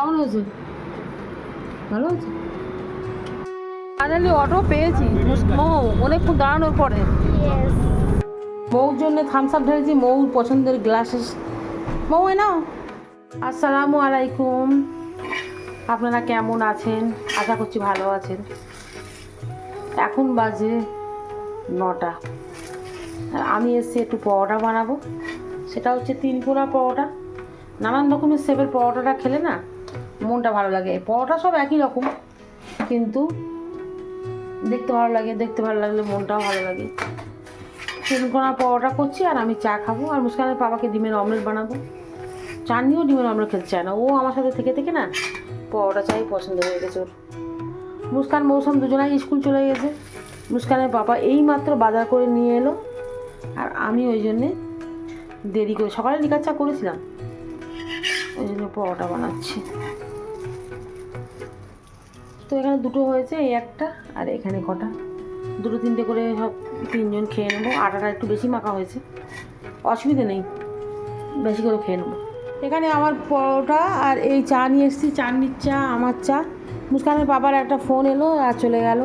কেমন হয়েছে? ভালো হয়েছে? ফাইনালি অটো পেয়েছি। মৌ অনেকক্ষণ দাঁড়ানোর পরে। মৌর জন্য থামস আপ ঢেলেছি মৌর পছন্দের গ্লাসেস মৌ এ নাও। আসসালামু আলাইকুম। আপনারা কেমন আছেন? আশা করছি ভালো আছেন। এখন বাজে নটা। আমি এসে একটু পরোটা বানাবো। সেটা হচ্ছে তিন কোনা পরোটা। নানান রকমের শেপের পরোটাটা খেলে না মনটা ভালো লাগে। পরোটা সব একই রকম, কিন্তু দেখতে ভালো লাগে, দেখতে ভালো লাগলে মনটাও ভালো লাগে। তিন কোনা পরোটা করছি আর আমি চা খাব, আর মুস্কানের বাবাকে ডিমের অমলেট বানাবো। চাননিও ডিমের অমলেট খেতে চায় না, ও আমার সাথে থেকে থেকে না পরোটা চাই পছন্দ হয়ে গেছে ওর। মুস্কান, মৌসুম দুজনাই স্কুল চলে গেছে। মুস্কানের বাবা এই মাত্র বাজার করে নিয়ে এলো, আর আমি ওই জন্যে দেরি করে, সকালে লিকার চা করেছিলাম, ওই জন্য পরোটা বানাচ্ছি। তো এখানে দুটো হয়েছে, এই একটা আর এখানে কটা। দুটো তিনটে করে সব তিনজন খেয়ে নেব। আটাটা একটু বেশি মাখা হয়েছে। অসুবিধে নেই, বেশি করে খেয়ে নেব। এখানে আমার পরোটা আর এই চা নিয়ে এসেছি চাটনির চা, আমার চা। মুস্কানের বাবার একটা ফোন এলো আর চলে গেল।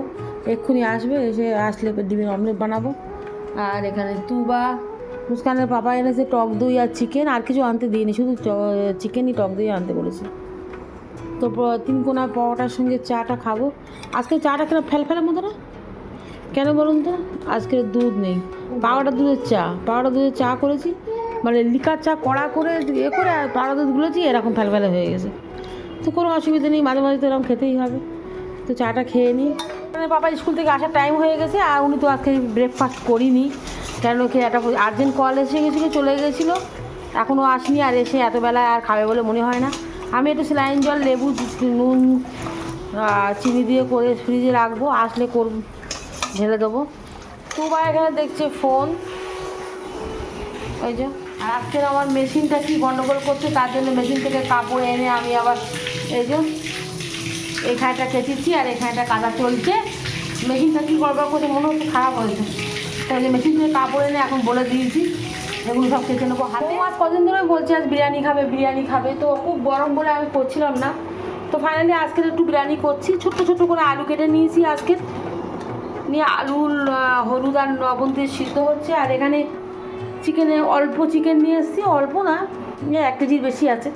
এক্ষুনি আসবে, এসে আসলে ডিমের অমলেট বানাবো। আর এখানে তুবা, মুস্কানের পাপা এনেছে টক দই আর চিকেন আর কিছু আনতে দিইনি, শুধু চিকেনই টক দই আনতে বলেছে। তো তিন কোনা পরোটার সঙ্গে চাটা খাব। আজকে চাটা কেন ফেল ফেলের মতো না? কেন বলুন তো? আজকে দুধ নেই। পাউডার দুধের চা। পাউডার দুধের চা করেছি। মানে লিকার চা কড়া করে এ করে আর পাউডার দুধ গুলেছি, এরকম ফেল ফেলে হয়ে গেছে। তো কোনো অসুবিধা নেই, মাঝে মাঝে তো এরকম খেতেই হবে। তো চাটা খেয়ে নিই। মানে বাবা স্কুল থেকে আসার টাইম হয়ে গেছে, আর উনি তো আজকে ব্রেকফাস্ট করিনি। কেন কি একটা আর্জেন্ট কল এসে গেছিল, চলে গেছিল। এখনও আসনি আর এসে এতবেলায় আর খাবে বলে মনে হয় না। আমি একটু স্যালাইন জল, লেবু, নুন চিনি দিয়ে করে ফ্রিজে রাখব। আসলে কর, ঢেলে দেবো। তুবা এখানে দেখছে ফোন। ওই যে আজকের আমার মেশিনটা কি গন্ডগোল করছে, তার জন্য মেশিন থেকে কাপড় এনে আমি আবার এই যে এখানটা কেচেছি আর এখানটা কাদা চলছে। মেশিনটা কি গড়বড় করছে মনে হচ্ছে খারাপ হয়েছে। তাহলে মেশিন থেকে কাপড় এনে এখন বলে দিয়েছি। এগুলো সব কেচে নেব হাতে আজ কদিন ধরে বলছে আজ বিরিয়ানি খাবে বিরিয়ানি খাবে। তো খুব গরম বলে আমি করছিলাম না। তো ফাইনালি আজকে একটু বিরিয়ানি করছি। ছোট্ট ছোট্ট করে আলু কেটে নিয়েছি আজকে। নিয়ে আহ, হলুদ আর লবণ দিয়ে সিদ্ধ হচ্ছে। আর এখানে চিকেনে অল্প চিকেন নিয়ে এসেছি। অল্প না এক কেজির বেশি আছে।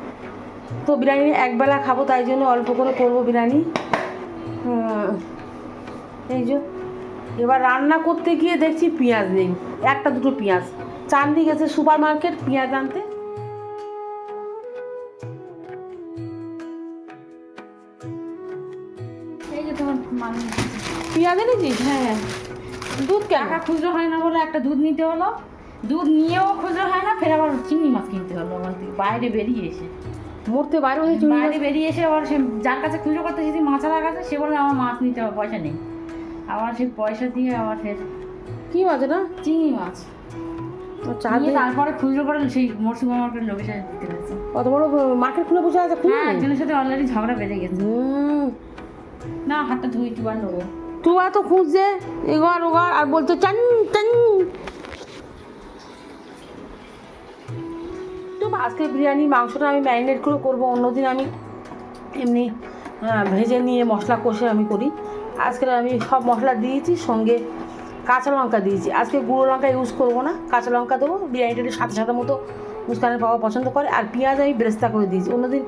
তো বিরিয়ানি একবেলা খাব তাই জন্য অল্প করে করব বিরিয়ানি। এই যে এবার রান্না করতে গিয়ে দেখছি পেঁয়াজ নেই। একটা দুটো পেঁয়াজ। চান্দি গেছে সুপার মার্কেট পেঁয়াজ আনতে। পেঁয়াজ এনেছিস? হ্যাঁ। হ্যাঁ দুধ টাকা খুচরো হয় না বলে একটা দুধ নিতে হলো। দুধ নিয়েও খুচরো হয় না ফের আবার চিংড়ি মাছ কিনতে হলো আমার বাইরে বেরিয়ে এসে। মরতে বাইরে হয়েছে বাইরে বেরিয়ে এসে আবার সে যার কাছে খুচরো করতে যদি মাছালার কাছে সে বলে আমার মাছ নিতে হবে পয়সা নেই। আবার সে পয়সা দিয়ে আবার ফের কি মাছ না চিংড়ি মাছ। চা দিয়ে তারপরে খুচরো করে সেই মরসুম মার্কেট দিতে কত বড় মার্কেট খুলে বসে আছে খুলে? হ্যাঁ? একজনের সাথে অলরেডি ঝগড়া গেছে। না হাতটা ধুই তো খুঁজছে? আর বলতো চান চান। তো আজকে বিরিয়ানি মাংসটা আমি ম্যারিনেট করে করব। অন্যদিন আমি এমনি ভেজে নিয়ে মশলা কষে আমি করি। আজকে আমি সব মশলা দিয়েছি সঙ্গে কাঁচা লঙ্কা দিয়েছি। আজকে গুঁড়ো লঙ্কা ইউজ করব না, কাঁচা লঙ্কা দেবো, বিরিয়ানিটা একটু সাথে সাথে মতো মুস্কানের বাবা পছন্দ করে, আর পেঁয়াজ আমি ব্রেস্তা করে দিয়েছি। অন্যদিন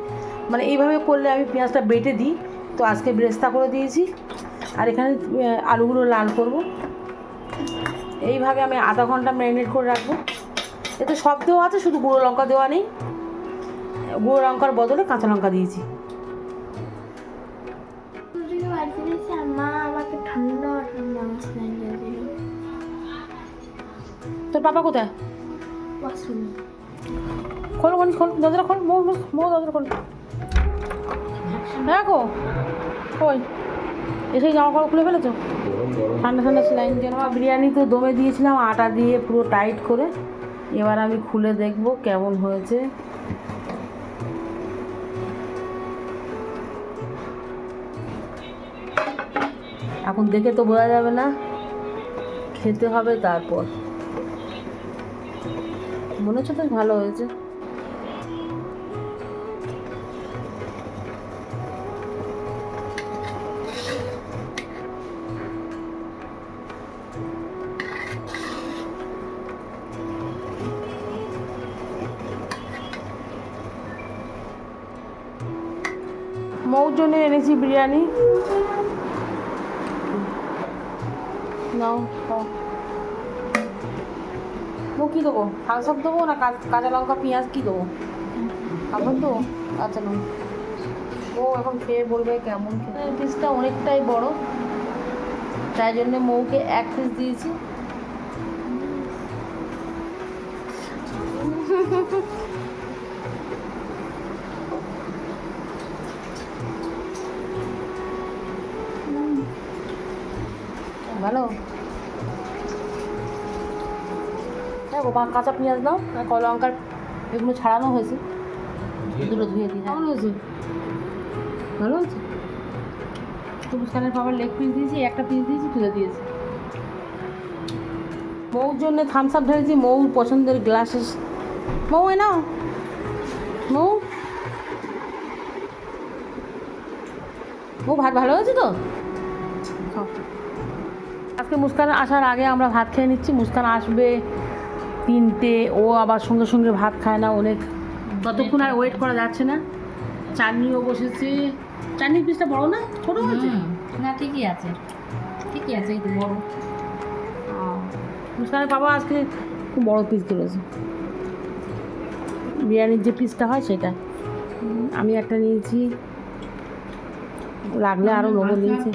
মানে এইভাবে করলে আমি পেঁয়াজটা বেটে দিই, তো আজকে ব্রেস্তা করে দিয়েছি। আর এখানে আলুগুলো লাল করব। এইভাবে আমি আধা ঘণ্টা ম্যারিনেট করে রাখব। এতে সব দেওয়া আছে, শুধু গুঁড়ো লঙ্কা দেওয়া নেই। গুঁড়ো লঙ্কার বদলে কাঁচা লঙ্কা দিয়েছি। মা আমাকে ঠান্ডা তোর পাপা কোথায়? খোল গণেশ খোল দরজা খোল মো মো দরজা খোল। দেখো কই? এসে জামা কাপড় খুলে ফেলেছো? ঠান্ডা ঠান্ডা সেলাইন দিয়ে বিরিয়ানি তো দমে দিয়েছিলাম আটা দিয়ে পুরো টাইট করে। এবার আমি খুলে দেখব কেমন হয়েছে। এখন দেখে তো বোঝা যাবে না খেতে হবে তারপর। মনে হচ্ছে বেশ ভালো হয়েছে। মৌর এনেছি বিরিয়ানি। না মৌ কী দেবো? আপ দেবো না কাঁচা লঙ্কা পেঁয়াজ কী দেবো? এখন তো আচ্ছা নাও ও এখন খেয়ে বলবে কেমন পিসটা অনেকটাই বড়। তাই জন্য মৌকে এক পিস দিয়েছি। ভালো? দেখো বা কাঁচা পেঁয়াজ দাও আর ক লঙ্কার এগুলো ছাড়ানো হয়েছে। দুটো ধুয়ে দিই কেমন হয়েছে? ভালো হয়েছে? তো মুস্কানের বাবার লেগ পিস দিয়েছি একটা পিস দিয়েছি তুলে দিয়েছি। মৌর জন্য থামস আপ ঢেলেছি মৌর পছন্দের গ্লাসেস মৌ এ নাও। মৌ মৌ ভাত ভালো হয়েছে তো? আজকে মুস্কান আসার আগে আমরা ভাত খেয়ে নিচ্ছি মুস্কান আসবে তিনটে ও আবার সঙ্গে সঙ্গে ভাত খায় না অনেক ততক্ষণ আর ওয়েট করা যাচ্ছে না। চাটনিও বসেছে। চাটনির পিসটা বড় না? ছোট হয়েছে না ঠিকই আছে। ঠিকই আছে তো বড়। মুস্কানের বাবা আজকে খুব বড় পিস করেছে বিরিয়ানির যে পিসটা হয় সেটা। আমি একটা নিয়েছি। লাগলে আরও নেব নিয়েছে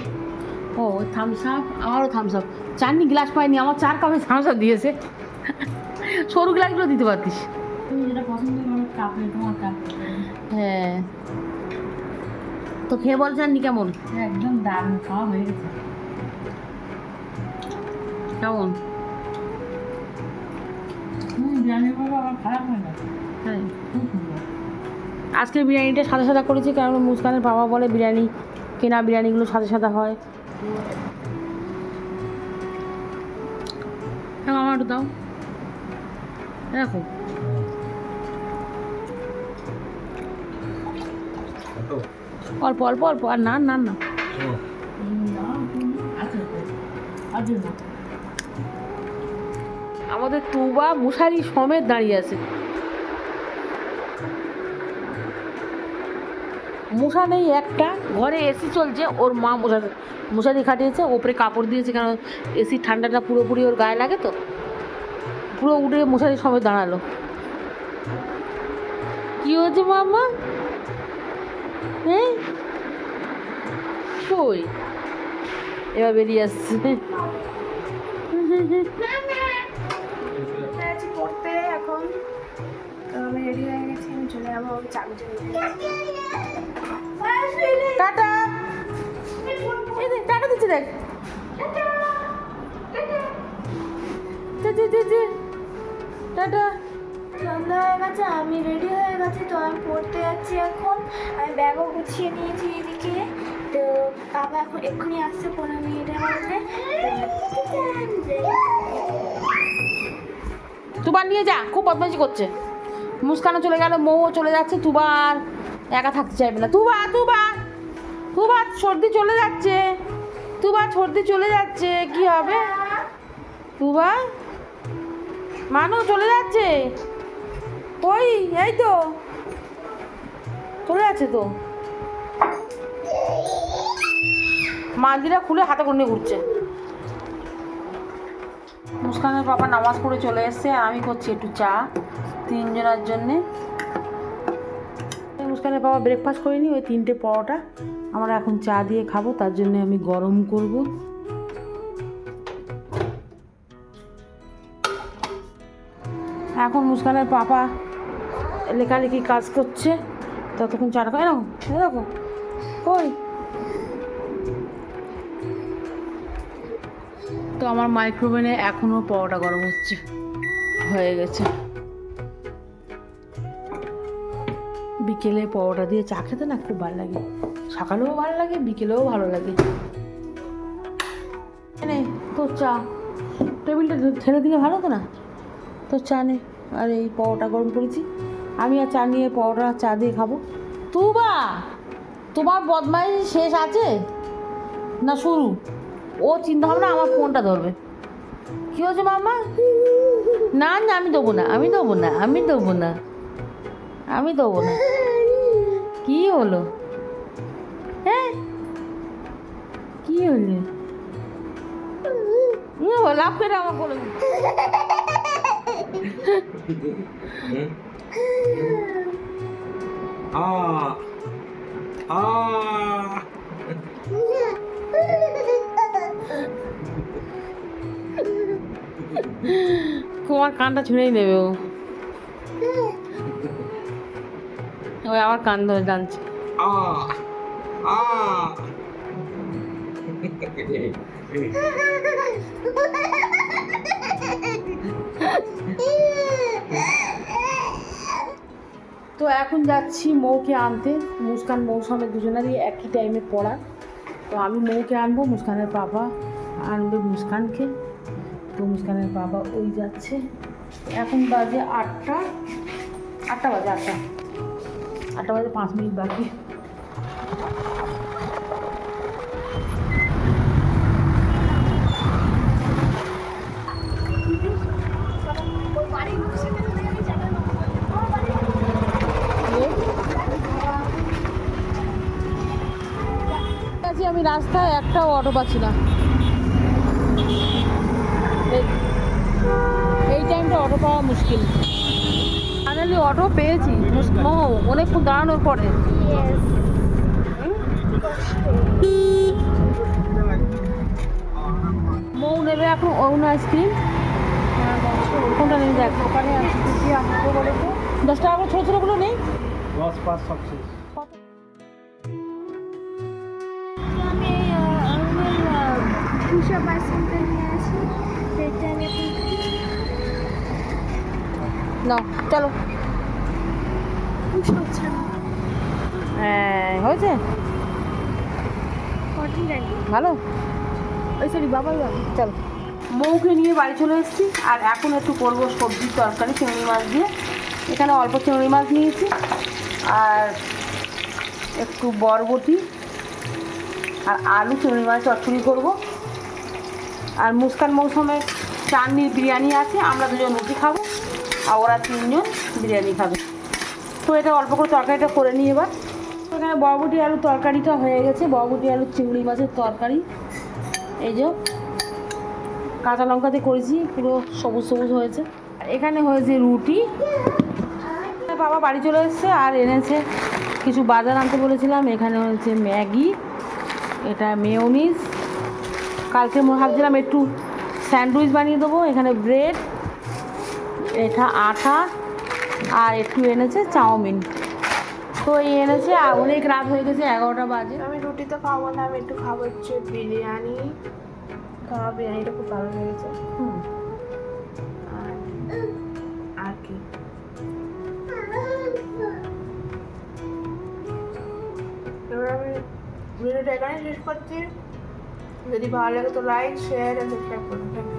ও থামস আপ আমারও থামস আপ চাটনি গ্লাস পাইনি আমার চার কাপে থামস আপ দিয়েছে। সরু গ্লাসগুলো দিতে পারতিস। হ্যাঁ। তো খেয়ে বল চাননি কেমন? একদম দারুণ খাওয়া হয়ে গেছে। কেমন? হয় না। আজকে বিরিয়ানিটা সাদা সাদা করেছি কারণ মুস্কানের বাবা বলে বিরিয়ানি কেনা বিরিয়ানিগুলো সাদা সাদা হয়। হ্যাঁ আমার দাও। রাখো। অল্প অল্প অল্প, আর না না না আমাদের তুবা মশারি সমেত দাঁড়িয়ে আছে। মশা নেই একটা, ঘরে এসি চলছে, ওর মা মশারি মশারি খাটিয়েছে, ওপরে কাপড় দিয়েছে কারণ এসি ঠান্ডাটা পুরোপুরি ওর গায়ে লাগে তো? পুরো উঠে মশারি সমেত দাঁড়াল। কি হয়েছে মামা? হ্যাঁ? কই? এবার বেরিয়ে আসছে। পড়তে এখন। আমি রেডি হয়ে গেছি আমি চলে যাব চাকরি চলে টাটা! এই দেখ টাটা দিচ্ছে দেখ। জি, জি। টাটা। সন্ধ্যা হয়ে গেছে, আমি রেডি হয়ে গেছি, তো আমি পড়তে যাচ্ছি এখন। আমি ব্যাগও গুছিয়ে নিয়েছি এদিকে। তো বাবা এখন এক্ষুনি আসছে পনেরো মিনিটের মধ্যে। তুবার নিয়ে যা, খুব বদমাইশি করছে। মুস্কানও চলে গেল, মৌও চলে যাচ্ছে, তুবার একা থাকতে চাইবে না। তুবা তুবা তুবা সর্দি চলে যাচ্ছে। তুবা সর্দি চলে যাচ্ছে, কি হবে? তুবা মানু চলে যাচ্ছে। ওই, এই তো। চলে যাচ্ছে তো। মান্দিরা খুলে হাতে করে নিয়ে ঘুরছে। মুস্কানের বাবা নামাজ পড়ে চলে এসছে, আর আমি করছি একটু চা, তিনজনের জন্যে। মুস্কানের বাবা ব্রেকফাস্ট করিনি, ওই তিনটে পরোটা। আমরা এখন চা দিয়ে খাব, তার জন্য আমি গরম করব। এখন মুস্কানের পাপা লেখালেখি কাজ করছে ততক্ষণ খাই এরকম এরকম কই? তো আমার মাইক্রোওভেনে এখনও পরোটা গরম হচ্ছে হয়ে গেছে। বিকেলে পরোটা দিয়ে চা খেতে না খুব ভালো লাগে। সকালেও ভালো লাগে বিকেলেও ভালো লাগে। তোর চা। টেবিলটা ঠেলে দিলে ভালো তো না? তোর চা নে আর এই পরোটা গরম করেছি। আমি আর চা নিয়ে পরোটা চা দিয়ে খাব। তুবা! তোমার বদমাই শেষ আছে? না শুরু। ও চিন্তা ভাবনা আমার ফোনটা ধরবে। কি হয়েছে মামা না না আমি দেবো না আমি দেবো না আমি দেবো না আমি দেবো না। কি হলো? হয়েছে ইয়ে, ও লাভ করে আমার বলে Ah. Ah. তোমার কানটা ছুঁড়েই নেবে ও ওই আবার কান ধরে টানছে Ah. Ah. তো এখন যাচ্ছি মৌকে আনতে। মুস্কান মৌসুমে দুজনেরই একই টাইমে পড়া। তো আমি মৌকে আনব, মুস্কানের পাপা আনবে মুস্কানকে। তো মুস্কানের বাবা ওই যাচ্ছে। এখন বাজে আটটা আটটা বাজে আটটা। আটটা বাজে পাঁচ মিনিট বাকি। আছি আমি রাস্তায় একটাও অটো পাচ্ছি না। এই- টাইমটা অটো পাওয়া মুশকিল। ফাইনালি অটো পেয়েছি। অনেকক্ষণ দাঁড়ানোর পরে। মৌ নেবে এখন অরুণ আইসক্রিম। কোনটা নেবে দেখ। দশ টাকা করে ছোটো ছোটোগুলো নেই? দশ পাঁচ পুষা আইসক্রিমটা নিয়ে আসি। সেটা আমি না চলো। হ্যাঁ হয়েছে? ভালো? ওই সরি বাবাই বাবা। চলো। মৌকে নিয়ে বাড়ি চলে এসেছি আর এখন একটু করব সবজির তরকারি চিংড়ি মাছ দিয়ে। এখানে অল্প চিংড়ি মাছ নিয়েছি আর একটু বরবটি আর আলু চিংড়ি মাছ চচ্চড়ি করব। আর মুস্কান মৌসুমে চাটনির বিরিয়ানি আছে, আমরা দুজন রুটি খাব, আর ওরা তিনজন বিরিয়ানি খাবে। তো এটা অল্প করে তরকারিটা করে নিই এবার। এখানে বরবটি আলু তরকারিটা হয়ে গেছে। বরবটি আলু, চিংড়ি মাছের তরকারি। এই যে কাঁচা লঙ্কাতে করেছি, পুরো সবুজ সবুজ হয়েছে। আর এখানে হয়েছে রুটি। বাবা বাড়ি চলে এসেছে আর এনেছে কিছু বাজার আনতে বলেছিলাম। এখানে হয়েছে ম্যাগি, এটা মেয়োনিজ কালকে ভাবছিলাম একটু স্যান্ডউইচ বানিয়ে দেবো এখানে ব্রেড এটা আটা আর একটু এনেছে চাউমিন। তো এই এনেছে আর অনেক রাত হয়ে গেছে এগারোটা বাজে। আমি রুটি তো খাব না আমি একটু খাব হচ্ছে বিরিয়ানি। খাওয়া বিরিয়ানিটা খুব ভালো লেগেছে। হুম। আর কি? এবার আমি ভিডিওটা এখানে শেষ করছি। যদি ভালো লাগে তো লাইক শেয়ার আর সাবস্ক্রাইব করুন থ্যাংক ইউ